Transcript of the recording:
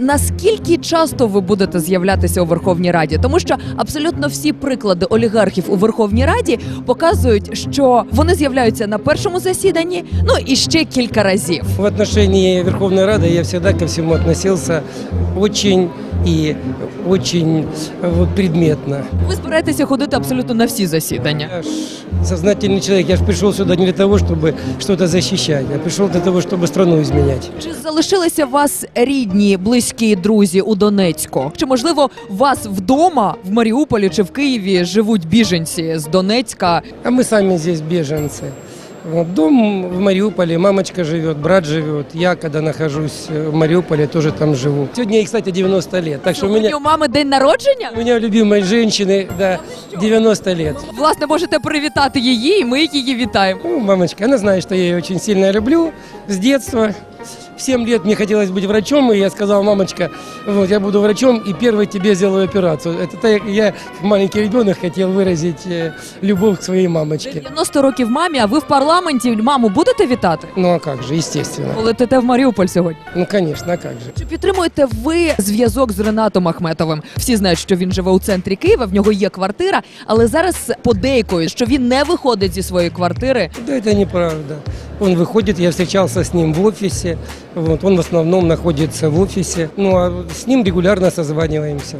Наскільки часто ви будете з'являтися у Верховній Раді? Тому що абсолютно всі приклади олігархів у Верховній Раді показують, що вони з'являються на першому засіданні, ну і ще кілька разів. В отношении Верховной Рады я всегда ко всему относился очень и очень э, вот, предметно. Ви збираєтеся ходити абсолютно на всі засідання. Я ж сознательный человек, я же пришел сюда не для того, чтобы что-то защищать, я пришел для того, чтобы страну изменять. Чи залишилися у вас рідні, близькі друзі у Донецьку? Чи можливо у вас вдома в Маріуполі чи в Києві живуть біженці з Донецька? А мы сами здесь беженцы. Вот, дом в Мариуполе, мамочка живет, брат живет. Я, когда нахожусь э, в Мариуполе, тоже там живу. Сегодня ей, кстати, 90 лет. Так что у Сьогодні меня, у мами день народження? у меня любимой женщины, да, 90 лет. Власне, можете привітати її, і ми її вітаємо. Ну, мамочка, она знает, что я ее очень сильно люблю с детства. В 7 лет мне хотелось быть врачом, и я сказал, мамочка, вот, я буду врачом, и первый тебе сделаю операцию. Это так, я, как маленький ребенок, хотел выразить э, любовь к своей мамочке. 90 років мамі, а ви в парламенті маму будете вітати? Ну а как же, естественно. Полетите в Маріуполь сьогодні. Ну, конечно, а как же. Чи підтримуєте ви зв'язок з Ренатом Ахметовим? Всі знають, що він живе у центрі Києва, в нього є квартира, але зараз подейкують, що він не виходить зі своєї квартири. Да это неправда. Он выходит, я встречался с ним в офисе. Вот, он в основном находится в офисе. Ну, а с ним регулярно созваниваемся.